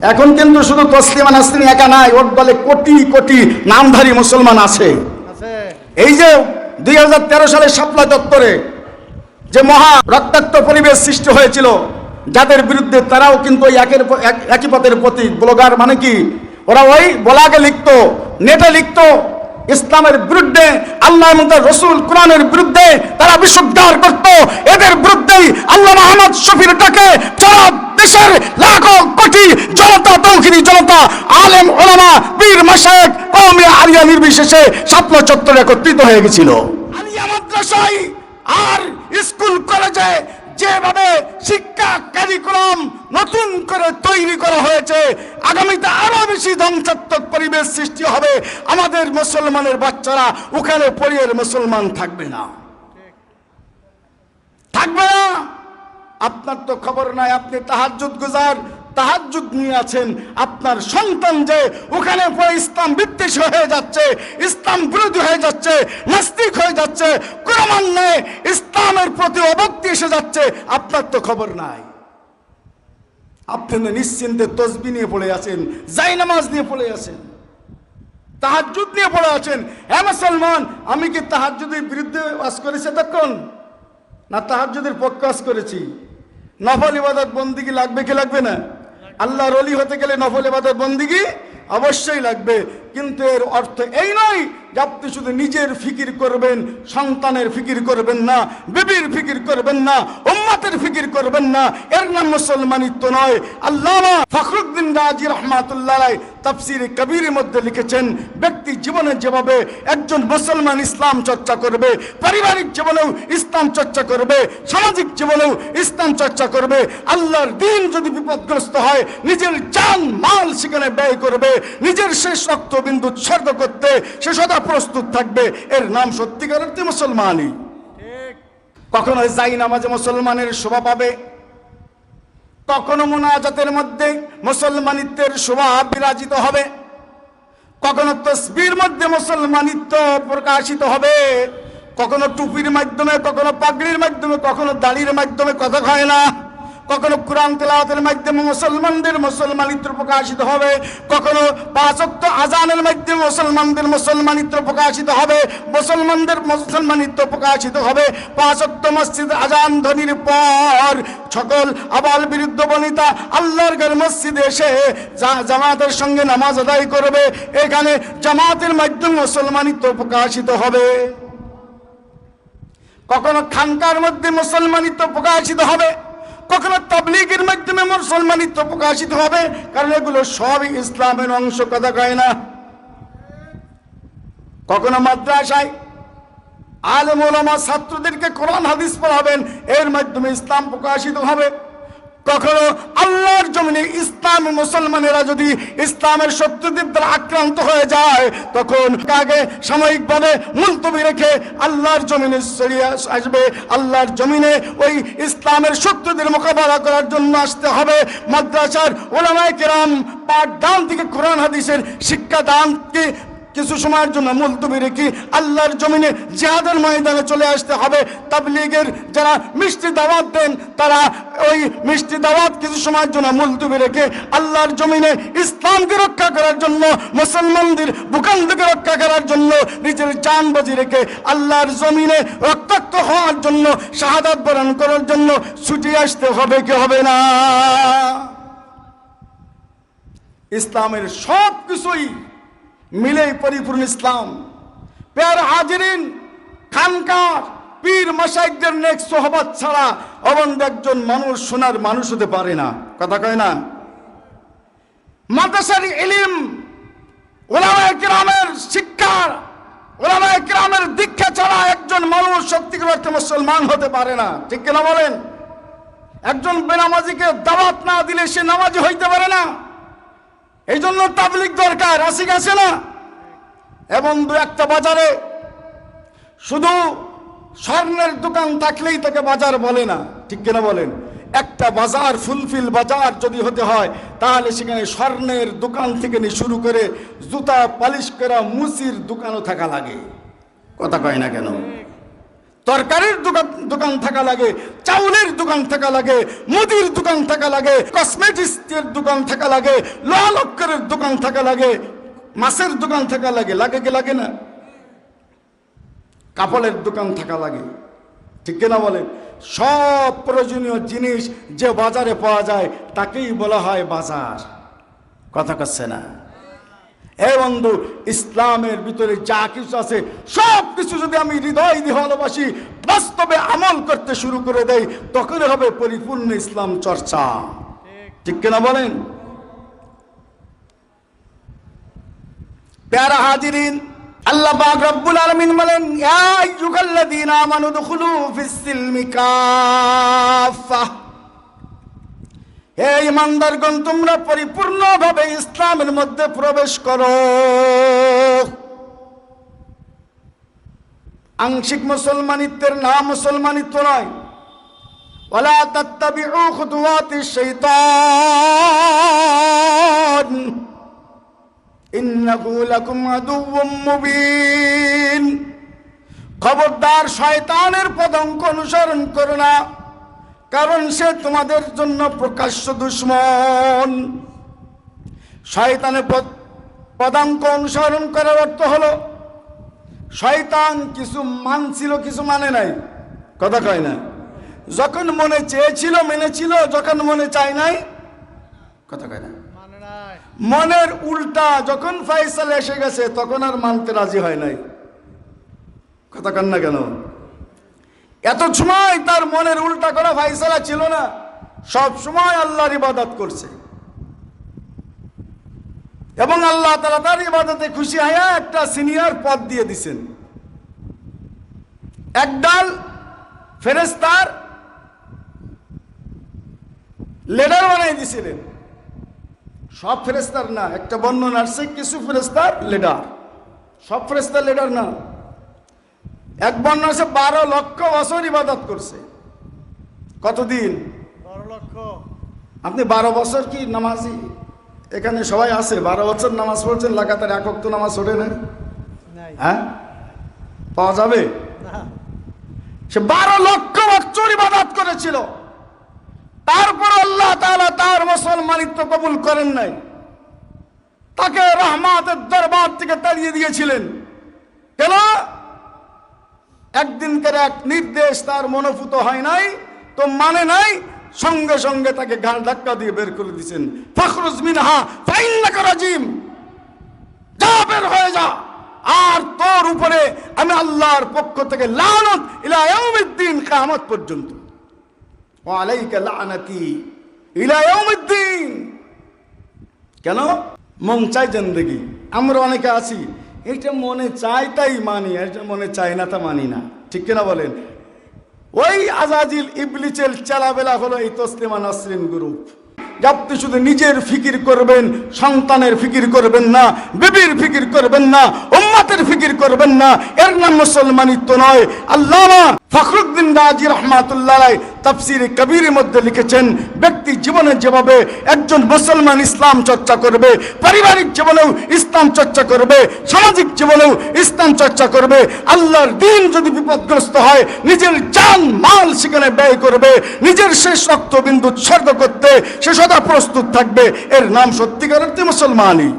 এখন কিন্তু শুধু তসলিমা নাসরিন একা নাই ওর দলে কোটি কোটি নামধারী মুসলমান আছে। এই যে দুই সালে শাপলা দপ্তরে যে মহা রক্তাক্ত পরিবেশ সৃষ্টি হয়েছিল যাদের বিরুদ্ধে তারাও কিন্তু একের একই পথের প্রতীক ব্লগার মানে কি? ওরা ওই বলাকে লিখতো নেটে লিখতো ইসলামের বিরুদ্ধে, আল্লাহ রসুল কোরআনের বিরুদ্ধে তারা বিশুদ্ধার করত। এদের বিরুদ্ধেই আল্লাহ মোহাম্মদ শফির ডাকে দেশের লাখো কোটি জনতা তৌখিনী জনতা, আলেম, ওলামা বীর মাসায়েক কওমি আলিয়া নির্বিশেষে স্বপ্ন চত্বরে একত্রিত হয়ে গেছিল। আর স্কুল কলেজে যেভাবে শিক্ষা কারিকুলাম নতুন করে তৈরি করা হয়েছে, আগামীতে আরও বেশি ধ্বংসাত্মক পরিবেশ সৃষ্টি হবে। আমাদের মুসলমানের বাচ্চারা ওখানে পড়িয়ে মুসলমান থাকবে না। থাকবে না? আপনার তো খবর নাই, আপনি তাহাজ্জুদ গুজার, তাহাজ্জুদ নিয়ে আছেন। আপনার সন্তান যে ওখানে পড়ে ইসলাম বিদ্বেষ হয়ে যাচ্ছে, ইসলাম বিরোধী হয়ে যাচ্ছে, নাস্তিক হয়ে যাচ্ছে ক্রমান্বয়ে ইসলামের প্রতি অবক্তি এসে যাচ্ছে, আপনার তো খবর নাই। আপনি নিশ্চিন্তে তসবি নিয়ে পড়ে আছেন জাইনামাজ নিয়ে পড়ে আছেন, তাহাজ্জুদ নিয়ে পড়ে আছেন। হ্যাঁ মুসলমান, আমি কি তাহাজ্জুদের বিরুদ্ধে ওয়াজ করেছি তখন না তাহাজ্জুদের পক্ষে ওয়াজ করেছি? নফল ইবাদত বন্দিগি লাগবে কি লাগবে না? আল্লাহর অলি হতে গেলে নফল ইবাদত বন্দিগি অবশ্যই লাগবে, কিন্তু এর অর্থ এই নয় আপনি শুধু নিজের ফিকির করবেন সন্তানের ফিকির করবেন না বিবির ফিকির করবেন না উম্মাতের ফিকির করবেন না। এর নাম মুসলমানিত্ব নয়। আল্লামা ফখরুদ্দিন রাজি রহমাতুল্লাহ তাফসির কবিরের মধ্যে লিখেছেন, ব্যক্তি জীবনে যেভাবে একজন মুসলমান ইসলাম চর্চা করবে, পারিবারিক জীবনেও ইসলাম চর্চা করবে, সামাজিক জীবনেও ইসলাম চর্চা করবে, আল্লাহর দিন যদি বিপদগ্রস্ত হয়, নিজের জান, মাল সেখানে ব্যয় করবে, নিজের শেষ রক্তবিন্দু উৎসর্গ করতে সে সদা প্রস্তুত থাকবে। এর নাম সত্যিকার মুসলমানই। কখনো যাই নামাজে মুসলমানের শোভা পাবে? কখনো মোনাজাতের মধ্যে মুসলমানিত্বের শোভা বিরাজিত হবে? কখনো তসবির মধ্যে মুসলমানিত্ব প্রকাশিত হবে? কখনো টুপির মাধ্যমে, কখনো পাগড়ির মাধ্যমে, কখনো দাড়ির মাধ্যমে কথা হয় না? কখনো কোরআন তেলাওয়াতের মাধ্যমে মুসলমানদের মুসলমানিত্ব প্রকাশিত হবে, কখনো পাঁচক্ত আজানের মাধ্যমে মুসলমানদের মুসলমানিত্ব প্রকাশিত হবে, মুসলমানদের মুসলমানিত্ব প্রকাশিত হবে। পাঁচক্ত মসজিদ আজান ধ্বনির পর সকল আবাল বিরুদ্ধ বনিতা আল্লাহর ঘর মসজিদে এসে জামাতের সঙ্গে নামাজ আদায় করবে। এখানে জামাতের মাধ্যমে মুসলমানিত্ব প্রকাশিত হবে। কখনো খানকার মধ্যে মুসলমানিত্ব প্রকাশিত হবে। কখনো তাবলিগের মাধ্যমে মুসলমানিত্ব প্রকাশিত হবে? কারণ এগুলো সবই ইসলামের অংশ, কথা কয় না। কখনো মাদ্রাসায় আলমা ছাত্রদেরকে কোরআন, হাদিস পড়াবেন? এর মাধ্যমে ইসলাম প্রকাশিত হবে। কখনো আল্লাহর জমিনে ইসলাম মুসলমানেরা যদি ইসলামের শত্রুদের দ্বারা আক্রান্ত হয়ে যায়, তখন আগে সাময়িকভাবে মুলতবি রেখে আল্লাহর জমিনে ছড়িয়ে আসবে। আল্লাহর জমিনে ওই ইসলামের শত্রুদের মোকাবেলা করার জন্য আসতে হবে। মাদ্রাসার ওলামায় কেরাম পাঠদান থেকে কোরআন হাদিসের শিক্ষাদানকে কিছু সময়ের জন্য মুলতবি রেখে আল্লাহর জমিনে জিহাদের ময়দানে চলে আসতে হবে। তাবলিগের যারা মিষ্টি দাওয়াত দেন, তারা ওই মিষ্টি দাওয়াত কিছু সময়ের জন্য মুলতবি রেখে আল্লাহর জমিনে ইসলামকে রক্ষা করার জন্য, মুসলমানদের ভূখণ্ডকে রক্ষা করার জন্য নিজের জান বাজি রেখে আল্লাহর জমিনে রক্তাক্ত হওয়ার জন্য, শাহাদাত বরণ করার জন্য ছুটি আসতে হবে কি হবে না? ইসলামের সব কিছুই মিলেই পরিপূর্ণ ইসলাম। পেয়ার হাজিরিন, খানকার, পীর মশাইকদের নেক সোহবত ছাড়া অবন্ধ একজন মানুষ সোনার মানুষ হতে পারে না। কথা কয় না? মাদ্রাসার ইলিম, ওলামায় কিরামের শিক্ষা ওলামায় কিরামের দীক্ষা ছাড়া একজন মানুষ সত্যিকার মুসলমান হতে পারে না। ঠিক কিনা বলেন? একজন বেনামাজিকে দাওয়াত না দিলে সে নামাজি হইতে পারে না। এই জন্য তাবলিক দরকার আসি গেছে না? এবং দু একটা বাজারে শুধু স্বর্ণের দোকান থাকলেই তাকে বাজার বলে না, ঠিক কিনা বলেন? একটা বাজার, ফুলফিল বাজার যদি হতে হয়, তাহলে সেখানে স্বর্ণের দোকান থেকে নিয়ে শুরু করে জুতা, পালিশ করা মুচির দোকানও থাকা লাগে। কথা কয় না কেন? তরকারির দোকান দোকান থাকা লাগে, চাউলের দোকান থাকা লাগে, মুদির দোকান থাকা লাগে, কসমেটিক্সের দোকান থাকা লাগে লোহা দোকান থাকা লাগে মাছের দোকান থাকা লাগে লাগে কি লাগে না? কাপড়ের দোকান থাকা লাগে। ঠিক কিনা বলেন? সব প্রয়োজনীয় জিনিস যে বাজারে পাওয়া যায়, তাকেই বলা হয় বাজার। কথা করছে না? এ বন্ধু, ইসলামের ভিতরে যা কিছু আছে, সব কিছু যদি আমি হৃদয় দিয়ে ভালোবাসি, বাস্তবে আমল করতে শুরু করে দেই তখন হবে পরিপূর্ণ ইসলাম চর্চা। ঠিক কিনা বলেন? প্যারা হাজিরিন, আল্লাহ পাক রব্বুল আলামিন বলেন, ইয়া আইয়ুহাল্লাযীনা আমানু দুখুলু ফিস সিলমি কাফা হে তোমরা পরিপূর্ণভাবে ইসলামের মধ্যে প্রবেশ করো। আংশিক মুসলমানিত্বের নাম মুসলমানিত্ব নয়। ওলা তাত্তাবিউ খুতুওয়াতি শাইতান খবরদার শয়তানের পদঙ্ক অনুসরণ করো না, কারণ সে তোমাদের জন্য প্রকাশ্য দুশ্মন। শয়তানের পদ- পদাঙ্ক অনুসরণ করার অর্থ হলো, শয়তান কিছু মানছিল, কিছু মানে নাই। কথা কয় না? যখন মনে চেয়েছিল, মেনেছিল, যখন মনে চায় নাই, কথা কয় না? মনের উল্টা যখন ফাইসাল এসে গেছে, তখন আর মানতে রাজি হয় নাই। কথা কান না কেন? এত সময় তার মনের উল্টা করা ফাইসালা ছিল না। সব সময় আল্লাহর ইবাদত করছে। এবং আল্লাহ তারা তার ইবাদতে খুশি হয়ে একটা সিনিয়র পদ দিয়ে দিছেন। একডাল ফেরেস্তার লেডার বানাই দিছিলেন। সব ফেরেস্তার না একটা বর্ণনা আসছে কিছু ফেরেস্তার লিডার। সব ফেরেস্তার লিডার না। এক বর্ণনা আছে বারো লক্ষ বছর ইবাদত করছে। কতদিন? বারো লক্ষ। আপনি বারো বছর কি নামাজি? এখানে সবাই আছে বারো বছর নামাজ পড়ছেন লাগাতার একক তো নামাজ ওঠে না? নাই। হ্যাঁ? পাওয়া যাবে? সে বারো লক্ষ বছর ইবাদত করেছিল। তারপর তার মুসলমানিত্ব কবুল করেন নাই। তাকে রহমাতের দরবার থেকে তাড়িয়ে দিয়েছিলেন। কেন? একদিনকার এক নির্দেশ তার মনোভূত হয় নাই, তো মানে নাই, সঙ্গে সঙ্গে তাকে ঘাড় ধাক্কা দিয়ে বের করে দিয়েছেন। ফখরুজ যা বের হয়ে যা। আর তোর উপরে আমি আল্লাহর পক্ষ থেকে লানত ইলা পর্যন্ত। লানাতি ইলা ইয়াউমিদ্দিন। কেন? মন চাই জিন্দেগি। আমরা অনেকে আছি, এটা মনে চাই তাই মানি, এটা মনে চাই না তা মানি না। ঠিক কিনা বলেন? ওই আজাজিল ইবলিচের চালাবেলা হলো এই তসলিমা নাসরিন গ্রুপ। আপনি শুধু নিজের ফিকির করবেন, সন্তানের ফিকির করবেন না, বিবির ফিকির করবেন না, উম্মাতের ফিকির করবেন না, এর নাম মুসলমানিত্ব নয়। আল্লামা ফখরুদ্দিন রাজি রহমাতুল্লাহ তাফসির কবিরের মধ্যে লিখেছেন, ব্যক্তি জীবনে যেভাবে একজন মুসলমান ইসলাম চর্চা করবে, পারিবারিক জীবনেও ইসলাম চর্চা করবে, সামাজিক জীবনেও ইসলাম চর্চা করবে, আল্লাহর দিন যদি বিপদগ্রস্ত হয়, নিজের জান, মাল সেখানে ব্যয় করবে, নিজের শেষ রক্তবিন্দু উৎসর্গ করতে সে সদা প্রস্তুত থাকবে, এর নাম সত্যিকার অর্থে মুসলমানই।